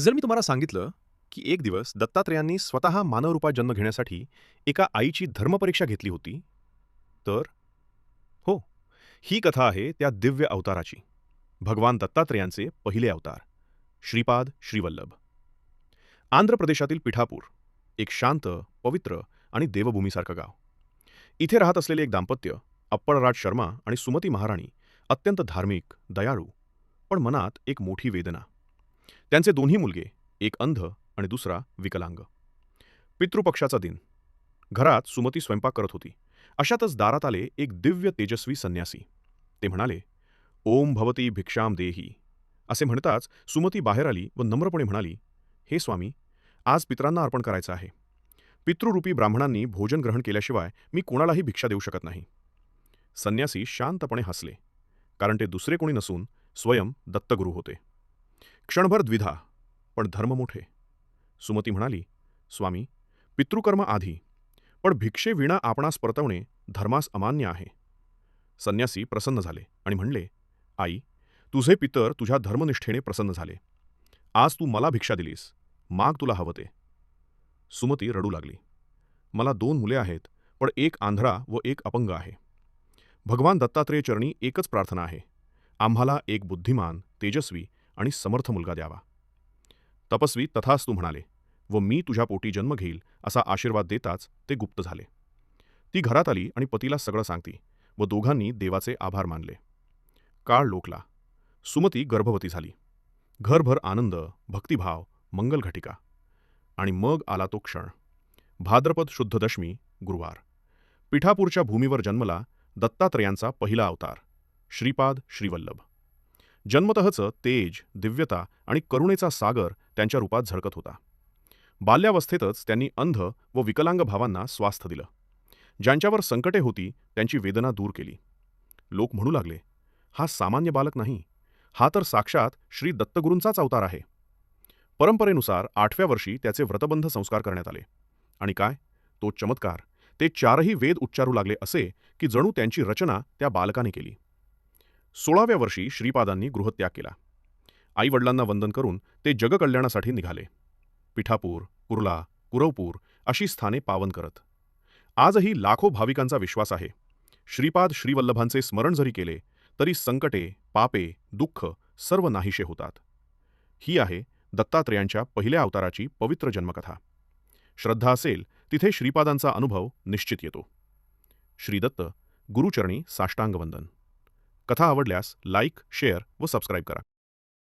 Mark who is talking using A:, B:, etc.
A: जर मी तुम्हाला सांगितलं की एक दिवस दत्तात्रेयांनी स्वतः मानवरूपात जन्म घेण्यासाठी एका आईची धर्मपरीक्षा घेतली होती तर? हो ही कथा आहे त्या दिव्य अवताराची भगवान दत्तात्रेयांचे पहिले अवतार श्रीपाद श्रीवल्लभ. आंध्र प्रदेशातील पिठापूर एक शांत पवित्र आणि देवभूमीसारखं गाव. इथे राहत असलेले एक दाम्पत्य अप्पळराज शर्मा आणि सुमती महाराणी अत्यंत धार्मिक दयाळू पण मनात एक मोठी वेदना. त्यांचे दोन्ही मुलगे एक अंध आणि दुसरा विकलांग. पितृपक्षाचा दिन. घरात सुमती स्वयंपाक करत होती. अशातच दारात आले एक दिव्य तेजस्वी संन्यासी. ते म्हणाले ओम भवती भिक्षाम देही. असे म्हणताच सुमती बाहेर आली व नम्रपणे म्हणाली हे स्वामी आज पितरांना अर्पण करायचं आहे. पितृरूपी ब्राह्मणांनी भोजन ग्रहण केल्याशिवाय मी कोणालाही भिक्षा देऊ शकत नाही. संन्यासी शांतपणे हसले. कारण ते दुसरे कोणी नसून स्वयं दत्तगुरू होते. क्षणभर द्विधा पण धर्म मोठे. सुमती म्हणाली स्वामी पितृकर्म आधी पण भिक्षे विणा आपणास परतवणे धर्मास अमान्य आहे. संन्यासी प्रसन्न झाले आणि म्हणले आई तुझे पितर तुझ्या धर्मनिष्ठेने प्रसन्न झाले. आज तू मला भिक्षा दिलीस. माग तुला हवं ते. सुमती रडू लागली. मला दोन मुले आहेत पण एक आंधळा व एक अपंग आहे. भगवान दत्तात्रेय चरणी एकच प्रार्थना आहे. आम्हाला एक बुद्धिमान तेजस्वी आणि समर्थ मुलगा द्यावा. तपस्वी तथास्तू म्हणाले व मी तुझ्या पोटी जन्म घेईल असा आशीर्वाद देताच ते गुप्त झाले. ती घरात आली आणि पतीला सगळं सांगती व दोघांनी देवाचे आभार मानले. काळ लोकला सुमती गर्भवती झाली. घरभर आनंद भक्तिभाव मंगलघटिका आणि मग आला तो क्षण. भाद्रपद शुद्ध दशमी गुरुवार. पिठापूरच्या भूमीवर जन्मला दत्तात्रयांचा पहिला अवतार श्रीपाद श्रीवल्लभ. जन्मतःचं तेज दिव्यता आणि करुणेचा सागर त्यांच्या रूपात झळकत होता. बाल्यावस्थेतच त्यांनी अंध व विकलांग भावांना स्वास्थ्य दिलं. ज्यांच्यावर संकटे होती त्यांची वेदना दूर केली. लोक म्हणू लागले हा सामान्य बालक नाही. हा तर साक्षात श्री दत्तगुरूंचाच अवतार आहे. परंपरेनुसार आठव्या वर्षी त्याचे व्रतबंध संस्कार करण्यात आले. आणि काय? तो चमत्कार. ते चारही वेद उच्चारू लागले असे की जणू त्यांची रचना त्या बालकाने केली. सोळाव्या वर्षी श्रीपादांनी गृहत्याग केला. आईवडिलांना वंदन करून ते जगकल्याणासाठी निघाले. पिठापूर कुर्ला कुरवपूर अशी स्थाने पावन करत. आजही लाखो भाविकांचा विश्वास आहे. श्रीपाद श्रीवल्लभांचे स्मरण जरी केले तरी संकटे पापे दुःख सर्व नाहीशे होतात. ही आहे दत्तात्रेयांच्या पहिल्या अवताराची पवित्र जन्मकथा. श्रद्धा असेल तिथे श्रीपादांचा अनुभव निश्चित येतो. श्रीदत्त गुरुचरणी साष्टांग वंदन कथा आवडल्यास लाईक शेअर व सबस्क्राईब करा.